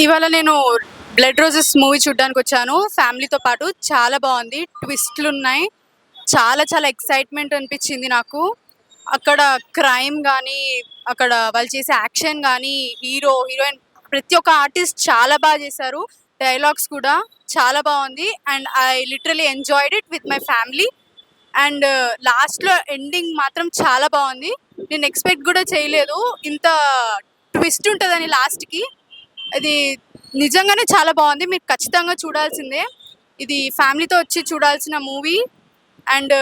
ఇవాళ నేను blood roses movie చూడడానికి వచ్చాను. ఫ్యామిలీతో పాటు చాలా బాగుంది. ట్విస్ట్లు ఉన్నాయి. చాలా చాలా ఎక్సైట్మెంట్ అనిపించింది నాకు. అక్కడ క్రైమ్ కానీ అక్కడ వాళ్ళు చేసే యాక్షన్ కానీ హీరో హీరోయిన్ ప్రతి ఒక్క ఆర్టిస్ట్ చాలా బాగా చేశారు. డైలాగ్స్ కూడా చాలా బాగుంది. And I literally enjoyed it with my family and లాస్ట్లో ఎండింగ్ మాత్రం చాలా బాగుంది. నేను ఎక్స్పెక్ట్ కూడా చేయలేదు. ఇంత ట్విస్ట్ ఉంటుందని లాస్ట్కి ఇది నిజంగానే చాలా బాగుంది. మీరు ఖచ్చితంగా చూడాల్సిందే. ఇది ఫ్యామిలీతో వచ్చి చూడాల్సిన మూవీ. అండ్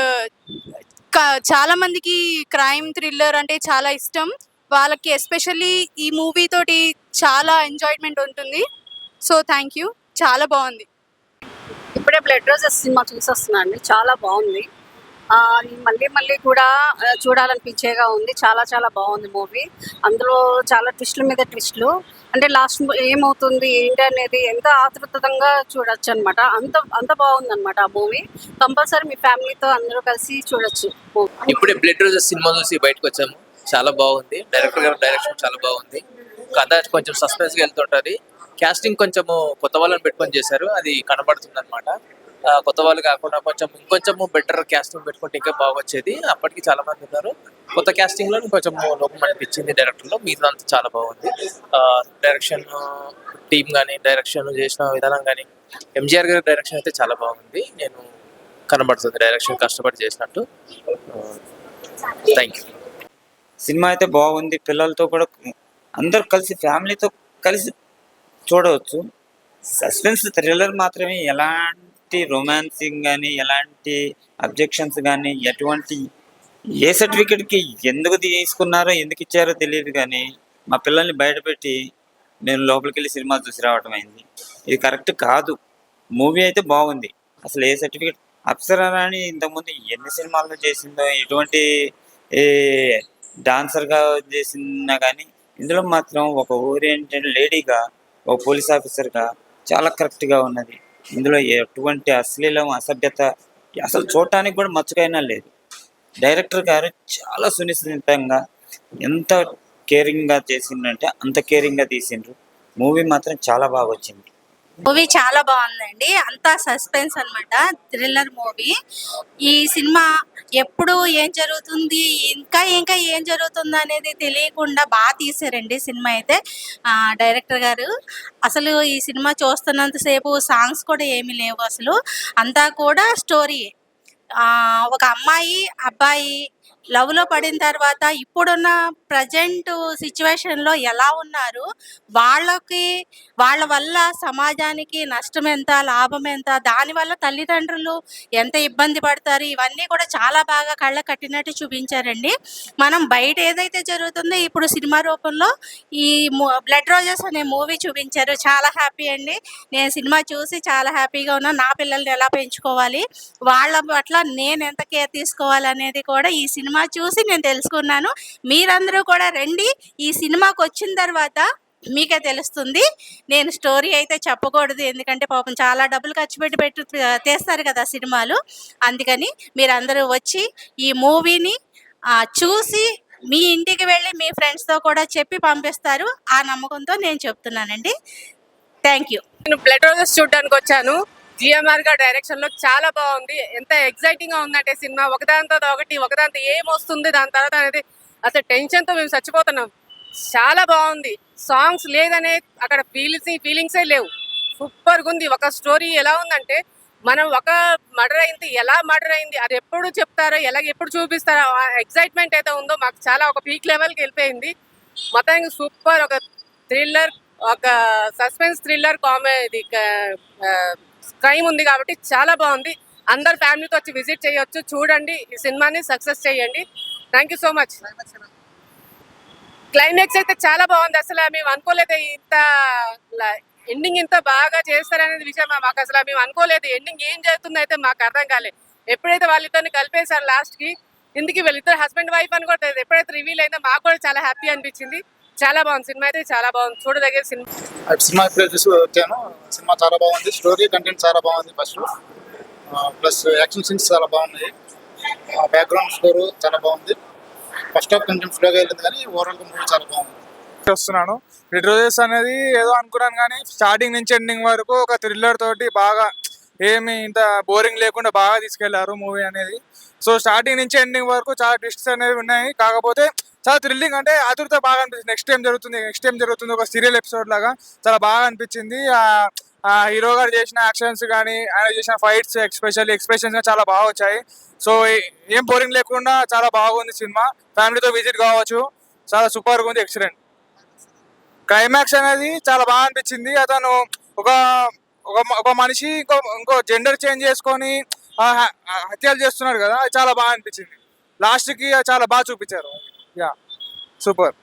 చాలా మందికి క్రైమ్ థ్రిల్లర్ అంటే చాలా ఇష్టం. వాళ్ళకి ఎస్పెషల్లీ ఈ మూవీ తోటి చాలా ఎంజాయ్మెంట్ ఉంటుంది. సో థ్యాంక్ యూ చాలా బాగుంది. ఇప్పుడే బ్లడ్ రోజెస్ సినిమా చూసి అండి చాలా బాగుంది. మళ్ళీ మళ్ళీ కూడా చూడాలనిపించేగా ఉంది. చాలా చాలా బాగుంది మూవీ. అందులో చాలా ట్విస్ట్ల మీద ట్విస్ట్లు. అంటే లాస్ట్ ఏమవుతుంది ఏంటి అనేది ఎంత ఆతృతంగా చూడొచ్చు అనమాట అంత అంత బాగుంది అనమాట ఆ మూవీ. కంపల్సరీ మీ ఫ్యామిలీతో అందరూ కలిసి చూడొచ్చు ఇప్పుడే బ్లడ్ రోజెస్ సినిమా చూసి బయటకు వచ్చాము చాలా బాగుంది. డైరెక్టర్ గారి డైరెక్షన్ చాలా బాగుంది. కథ కొంచెం సస్పెన్స్గా వెళ్తుంటుంది. క్యాస్టింగ్ కొంచెము కొత్త వాళ్ళని పెట్టుకొని చేశారు. అది కనబడుతుంది అనమాట కొత్త వాళ్ళు కాకుండా కొంచెం ఇంకొంచెము బెటర్ క్యాస్టింగ్ పెట్టుకుంటే ఇంకా బాగొచ్చేది. అప్పటికి చాలా మంది ఉన్నారు. కొత్త క్యాస్టింగ్లో కొంచెం లోపం అనిపించింది డైరెక్టర్లో. మీతో అంతా చాలా బాగుంది. డైరెక్షన్ టీమ్ కానీ డైరెక్షన్ చేసిన విధానం కానీ ఎంజిఆర్ గారి డైరెక్షన్ అయితే చాలా బాగుంది. నేను కనబడుతుంది డైరెక్షన్ కష్టపడి చేసినట్టు. థ్యాంక్ యూ సినిమా అయితే బాగుంది. పిల్లలతో కూడా అందరు కలిసి ఫ్యామిలీతో కలిసి చూడవచ్చు. సస్పెన్స్ థ్రిల్లర్ మాత్రమే ఎలాంటి రొమాన్సింగ్ కానీ ఎలాంటి అబ్జెక్షన్స్ కానీ ఎటువంటి ఏ సర్టిఫికెట్కి ఎందుకు తీసుకున్నారో ఎందుకు ఇచ్చారో తెలియదు కానీ మా పిల్లల్ని బయటపెట్టి నేను లోపలికి వెళ్ళి సినిమా చూసి రావటం అయింది. ఇది కరెక్ట్ కాదు. మూవీ అయితే బాగుంది. అసలు ఏ సర్టిఫికెట్ అప్సరా రాణి ఇంతకుముందు ఎన్ని సినిమాల్లో చేసిందో ఎటువంటి డాన్సర్గా చేసినా కానీ ఇందులో మాత్రం ఒక ఓరియంటెడ్ లేడీగా ఒక పోలీస్ ఆఫీసర్గా చాలా కరెక్ట్గా ఉన్నది. ఇందులో ఎటువంటి అశ్లీలం అసభ్యత అసలు చూడటానికి కూడా మచ్చకైనా లేదు. డైరెక్టర్ గారు చాలా సునిశ్చితంగా ఎంత కేరింగ్గా చేసిందంటే అంత కేరింగ్గా తీసిండ్రు. మూవీ మాత్రం చాలా బాగా వచ్చింది. మూవీ చాలా బాగుందండి. అంతా సస్పెన్స్ అనమాట థ్రిల్లర్ మూవీ. ఈ సినిమా ఎప్పుడు ఏం జరుగుతుంది ఇంకా ఇంకా ఏం జరుగుతుంది అనేది తెలియకుండా బాగా తీసారండి సినిమా అయితే. డైరెక్టర్ గారు. అసలు ఈ సినిమా చూస్తున్నంతసేపు సాంగ్స్ కూడా ఏమీ లేవు అసలు. అంతా కూడా స్టోరీ. ఒక అమ్మాయి అబ్బాయి లవ్లో పడిన తర్వాత ఇప్పుడున్న ప్రజెంట్ సిచ్యువేషన్లో ఎలా ఉన్నారు? వాళ్ళకి వాళ్ళ వల్ల సమాజానికి నష్టం ఎంత లాభం ఎంత దానివల్ల తల్లిదండ్రులు ఎంత ఇబ్బంది పడతారు? ఇవన్నీ కూడా చాలా బాగా కళ్ళ కట్టినట్టు చూపించారండి. మనం బయట ఏదైతే జరుగుతుందో ఇప్పుడు సినిమా రూపంలో ఈ బ్లడ్ రోజెస్ అనే మూవీ చూపించారు. చాలా హ్యాపీ అండి. నేను సినిమా చూసి చాలా హ్యాపీగా ఉన్నా నా పిల్లల్ని ఎలా పెంచుకోవాలి? వాళ్ళ పట్ల నేను ఎంత కేర్ తీసుకోవాలి అనేది కూడా ఈ సినిమా సినిమా చూసి నేను తెలుసుకున్నాను. మీరందరూ కూడా రండి. ఈ సినిమాకి వచ్చిన తర్వాత మీకే తెలుస్తుంది. నేను స్టోరీ అయితే చెప్పకూడదు. ఎందుకంటే పాపం చాలా డబ్బులు ఖర్చు పెట్టి పెట్టు తీస్తారు కదా సినిమాలు. అందుకని మీరందరూ వచ్చి ఈ మూవీని చూసి మీ ఇంటికి వెళ్ళి మీ ఫ్రెండ్స్తో కూడా చెప్పి పంపిస్తారు. ఆ నమ్మకంతో నేను చెప్తున్నానండి. థ్యాంక్ యూ నేను బ్లడ్ రోజెస్ చూడడానికి వచ్చాను జిఎంఆర్ గారి డైరెక్షన్లో చాలా బాగుంది. ఎంత ఎక్సైటింగ్గా ఉందంటే సినిమా. ఒకదాని తర్వాత ఒకటి ఒకదాంతో ఏం వస్తుంది? దాని తర్వాత అనేది అసలు టెన్షన్తో మేము చచ్చిపోతున్నాం. చాలా బాగుంది. సాంగ్స్ లేదనే అక్కడ ఫీలింగ్స్ ఫీలింగ్సే లేవు. సూపర్గా ఉంది. ఒక స్టోరీ ఎలా ఉందంటే మనం ఒక మర్డర్ అయింది. ఎలా మర్డర్ అయింది? అది ఎప్పుడు చెప్తారో ఎలా ఎప్పుడు చూపిస్తారో ఎక్సైట్మెంట్ అయితే ఉందో మాకు చాలా ఒక పీక్ లెవెల్కి వెళ్ళిపోయింది. మొత్తానికి సూపర్ ఒక థ్రిల్లర్ ఒక సస్పెన్స్ థ్రిల్లర్ కామెడీ క్రైమ్ ఉంది కాబట్టి చాలా బాగుంది. అందరు ఫ్యామిలీతో వచ్చి విజిట్ చేయొచ్చు. చూడండి ఈ సినిమాని సక్సెస్ చేయండి. Thank you so much climax అయితే చాలా బాగుంది. అసలు మేము అనుకోలేదు ఇంత ఎండింగ్ ఇంత బాగా చేస్తారనేది విషయం మాకు అసలు మేము అనుకోలేదు. ఎండింగ్ ఏం జరుగుతుందో అయితే మాకు అర్థం కాలేదు. ఎప్పుడైతే వాళ్ళిద్దరిని కలిపేశారు లాస్ట్కి ఇందుకు వీళ్ళిద్దరు హస్బెండ్ వైఫ్ అని కూడా ఎప్పుడైతే రివీల్ అయిందో మాకు కూడా చాలా హ్యాపీ అనిపించింది. చాలా బాగుంది. సినిమా అయితే చాలా బాగుంది. చూడదగ్గ సినిమా. సినిమా ఇప్పుడే చూసి వచ్చాను సినిమా చాలా బాగుంది. స్టోరీ కంటెంట్ చాలా బాగుంది ఫస్ట్ ప్లస్ యాక్షన్ సీన్స్ చాలా బాగున్నాయి. బ్యాక్గ్రౌండ్ స్కోర్ చాలా బాగుంది. ఫస్ట్ హాఫ్ కొంచెం స్లోగా వెళ్ళింది కానీ ఓవరాల్గా మూవీ చాలా బాగుంది. వస్తున్నాను. రెడ్ రోజెస్ అనేది ఏదో అనుకున్నాను కానీ స్టార్టింగ్ నుంచి ఎండింగ్ వరకు ఒక థ్రిల్లర్ తోటి బాగా ఏమి ఇంత బోరింగ్ లేకుండా బాగా తీసుకెళ్ళారు మూవీ అనేది. సో స్టార్టింగ్ నుంచి ఎండింగ్ వరకు చాలా ట్విస్ట్స్ అనేవి ఉన్నాయి. కాకపోతే చాలా థ్రిల్లింగ్ అంటే ఆతురత బాగా అనిపిస్తుంది నెక్స్ట్ టైం జరుగుతుంది నెక్స్ట్ టైం జరుగుతుంది ఒక సీరియల్ ఎపిసోడ్ లాగా చాలా బాగా అనిపించింది. ఆ- ఆ హీరో గారు చేసిన యాక్షన్స్ కానీ ఆయన చేసిన ఫైట్స్ ఎక్స్పెషల్లీ ఎక్స్ప్రెషన్స్ చాలా బాగా వచ్చాయి. సో ఏం బోరింగ్ లేకుండా చాలా బాగుంది సినిమా. ఫ్యామిలీతో విజిట్ కావచ్చు. చాలా సూపర్గా ఉంది ఎక్సలెంట్ క్లైమాక్స్ అనేది చాలా బాగా అనిపించింది. అతను ఒక ఒక ఒక మనిషి ఇంకో ఇంకో జెండర్ చేంజ్ చేసుకొని హత్యలు చేస్తున్నాడు కదా అది చాలా బాగా అనిపించింది. లాస్ట్కి అది చాలా బాగా చూపించారు. యా సూపర్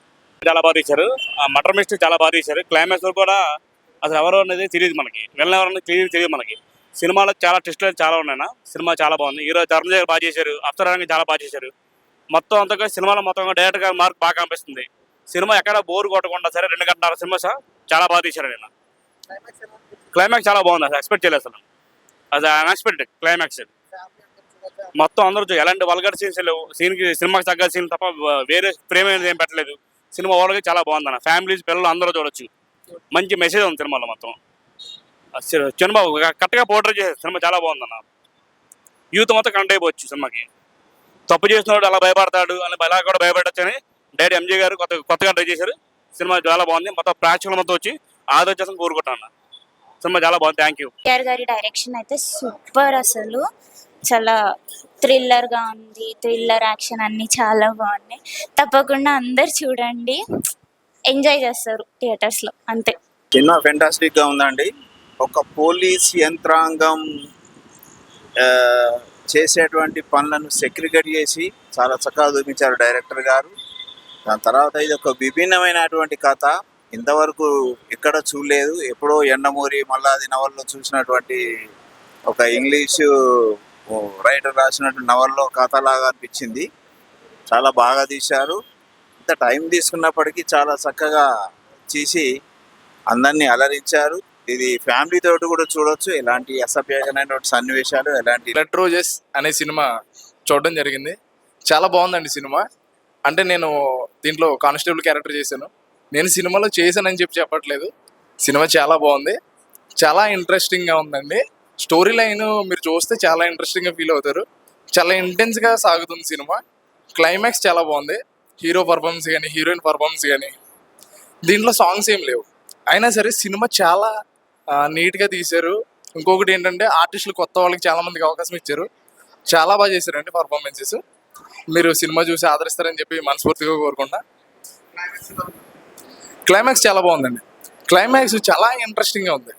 చాలా బాగా తీశారు. ఆ మటర్ మిస్టేక్ చాలా బాగా తీశారు. క్లైమాక్స్లో కూడా అసలు ఎవరు అనేది తెలియదు మనకి. వెళ్ళిన ఎవరన్నా తెలియదు తెలియదు మనకి. సినిమాలో చాలా టెస్ట్లు చాలా ఉన్నాయి సినిమా చాలా బాగుంది. హీరో ధర్మ గారు బాగా చేశారు. అప్సరాంగి చాలా బాగా చేశారు. మొత్తం అంతగా సినిమాలో మొత్తం డైరెక్టర్ గారి మార్క్ బాగా కనిపిస్తుంది. సినిమా ఎక్కడ బోర్ కొట్టకుండా సరే రెండు గంటల సినిమా సార్ చాలా బాగా తీశారు నేను క్లైమాక్స్ చాలా బాగుంది. అసలు ఎక్స్పెక్ట్ చేయలేదు అసలు. అది అన్ఎక్స్పెక్టెడ్ క్లైమాక్స్ మొత్తం అందరూ ఎలాంటి వల్గర్ సీన్స్ లేవు. సీన్కి సినిమాకి తగ్గ సీన్ తప్ప వేరే ప్రేమ అనేది ఏం పెట్టలేదు. సినిమా ఓవర్గా చాలా బాగుంది అన్న. ఫ్యామిలీస్ పిల్లలు అందరూ చూడొచ్చు. మంచి మెసేజ్ ఉంది సినిమాలో మొత్తం. చంద్రబాబు కరెక్ట్గా పోర్ట్రే చేశారు. సినిమా చాలా బాగుందన్న యూత్ మొత్తం కనెక్ట్ అయిపోవచ్చు సినిమాకి. తప్పు చేసినవాడు అలా భయపడతాడు అని అలా కూడా భయపడచ్చు అని డైరెక్ట్ ఎంజే గారు కొత్త కొత్తగా ట్రై చేశారు. సినిమా చాలా బాగుంది. మొత్తం ప్రేక్షకుల మొత్తం వచ్చి ఆదరించాలని కోరుకుంటాను అన్న. సినిమా చాలా బాగుంది. థ్యాంక్ యూ కేఆర్ గారి డైరెక్షన్ అయితే సూపర్ అసలు. చాలా థ్రిల్లర్గా ఉంది థ్రిల్లర్ యాక్షన్ అన్ని చాలా బాగున్నాయి. తప్పకుండా అందరు చూడండి. ఎంజాయ్ చేస్తారు థియేటర్స్లో అంతే. సినిమా ఫెంటాస్టిక్గా ఉందండి. ఒక పోలీస్ యంత్రాంగం చేసేటువంటి పనులను సెక్రిగేట్ చేసి చాలా చక్కగా చూపించారు డైరెక్టర్ గారు. దాని తర్వాత ఇది ఒక విభిన్నమైనటువంటి కథ. ఇంతవరకు ఎక్కడ చూడలేదు. ఎప్పుడో ఎండమూరి మల్లాది నవల్లో చూసినటువంటి ఒక ఇంగ్లీషు రైటర్ రాసినటువంటి నవల్లో కథలాగా అనిపించింది. చాలా బాగా తీశారు. ఇంత టైం తీసుకున్నప్పటికీ చాలా చక్కగా చేసి అందరినీ అలరించారు. ఇది ఫ్యామిలీ తోటి కూడా చూడొచ్చు. ఎలాంటి అసభ్యకరమైనటువంటి సన్నివేశాలు ఎలాంటి బ్లడ్ రోజెస్ అనే సినిమా చూడడం జరిగింది. చాలా బాగుందండి సినిమా. అంటే నేను దీంట్లో కానిస్టేబుల్ క్యారెక్టర్ చేశాను. నేను సినిమాలో చేశానని చెప్పి చెప్పట్లేదు. సినిమా చాలా బాగుంది. చాలా ఇంట్రెస్టింగ్గా ఉందండి. స్టోరీ లైన్ మీరు చూస్తే చాలా ఇంట్రెస్టింగ్గా ఫీల్ అవుతారు. చాలా ఇంటెన్స్గా సాగుతుంది సినిమా. క్లైమాక్స్ చాలా బాగుంది. హీరో పర్ఫార్మెన్స్ కానీ హీరోయిన్ పర్ఫార్మెన్స్ కానీ దీంట్లో సాంగ్స్ ఏం లేవు. అయినా సరే సినిమా చాలా నీట్గా తీశారు. ఇంకొకటి ఏంటంటే ఆర్టిస్టులు కొత్త వాళ్ళకి చాలామందికి అవకాశం ఇచ్చారు. చాలా బాగా చేశారండి పర్ఫార్మెన్సెస్ మీరు సినిమా చూసి ఆదరిస్తారని చెప్పి మనస్ఫూర్తిగా కోరుకుంటా క్లైమాక్స్ చాలా బాగుందండి. క్లైమాక్స్ చాలా ఇంట్రెస్టింగ్గా ఉంది.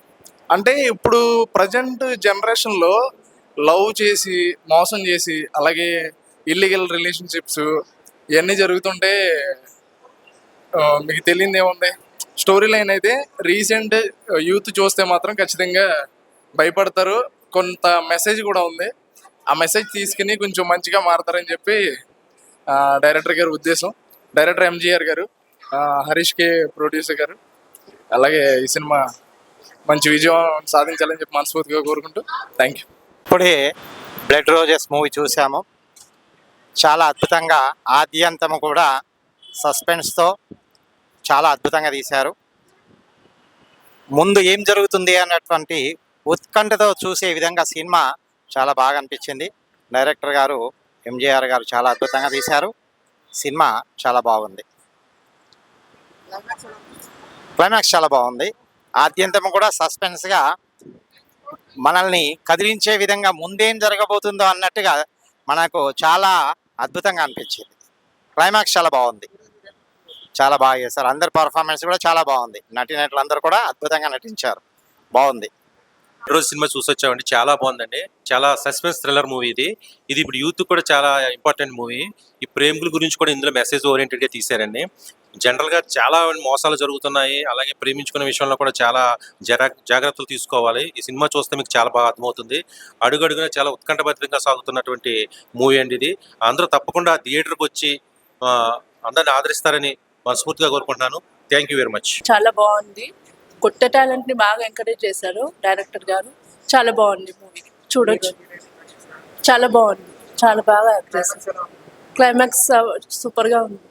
అంటే ఇప్పుడు ప్రజెంట్ జనరేషన్లో లవ్ చేసి మోసం చేసి అలాగే ఇల్లీగల్ రిలేషన్షిప్స్ ఇవన్నీ జరుగుతుంటే మీకు తెలియదు ఏముంది? స్టోరీ లైన్ అయితే రీసెంట్ యూత్ చూస్తే మాత్రం ఖచ్చితంగా భయపడతారు. కొంత మెసేజ్ కూడా ఉంది. ఆ మెసేజ్ తీసుకుని కొంచెం మంచిగా మారతారని చెప్పి డైరెక్టర్ గారి ఉద్దేశం. డైరెక్టర్ ఎంజీఆర్ గారు హరీష్ కే ప్రొడ్యూసర్ గారు. అలాగే ఈ సినిమా మంచి విజయం సాధించాలని చెప్పి మనస్ఫూర్తిగా కోరుకుంటూ థ్యాంక్ యూ ఇప్పుడే బ్లడ్ రోజెస్ మూవీ చూసాము. చాలా అద్భుతంగా ఆద్యంతము కూడా సస్పెన్స్తో చాలా అద్భుతంగా తీశారు. ముందు ఏం జరుగుతుంది అన్నటువంటి ఉత్కంఠతో చూసే విధంగా సినిమా చాలా బాగా అనిపించింది. డైరెక్టర్ గారు ఎంజీఆర్ గారు చాలా అద్భుతంగా తీశారు. సినిమా చాలా బాగుంది. క్లైమాక్స్ చాలా బాగుంది. ఆద్యంతం కూడా సస్పెన్స్గా మనల్ని కదిలించే విధంగా ముందేం జరగబోతుందో అన్నట్టుగా మనకు చాలా అద్భుతంగా అనిపించింది. క్లైమాక్స్ చాలా బాగుంది. చాలా బాగా చేశారు. అందరి పర్ఫార్మెన్స్ కూడా చాలా బాగుంది. నటినట్లు అందరూ కూడా అద్భుతంగా నటించారు. బాగుంది. రోజు సినిమా చూసి వచ్చామండి చాలా బాగుందండి. చాలా సస్పెన్స్ థ్రిల్లర్ మూవీ ఇది. ఇది ఇప్పుడు యూత్ కూడా చాలా ఇంపార్టెంట్ మూవీ. ఈ ప్రేమికుల గురించి కూడా ఇందులో మెసేజ్ ఓరియంటెడ్గా తీశారండి. జనరల్గా చాలా మోసాలు జరుగుతున్నాయి. అలాగే ప్రేమించుకునే విషయంలో కూడా చాలా జరా జాగ్రత్తలు తీసుకోవాలి. ఈ సినిమా చూస్తే మీకు చాలా బాగా అర్థమవుతుంది. అడుగడుగున చాలా ఉత్కంఠభద్రంగా సాగుతున్నటువంటి మూవీ అండి ఇది. అందరూ తప్పకుండా థియేటర్కి వచ్చి అందరిని ఆదరిస్తారని మనస్ఫూర్తిగా కోరుకుంటున్నాను. Thank you very much. చాలా బాగుంది. కొత్త టాలెంట్ని బాగా ఎంకరేజ్ చేశారు డైరెక్టర్ గారు. చాలా బాగుంది మూవీ. చూడొచ్చు. చాలా బాగుంది. చాలా బాగా యాక్ట్ చేశారు. క్లైమాక్స్ సూపర్గా ఉంది.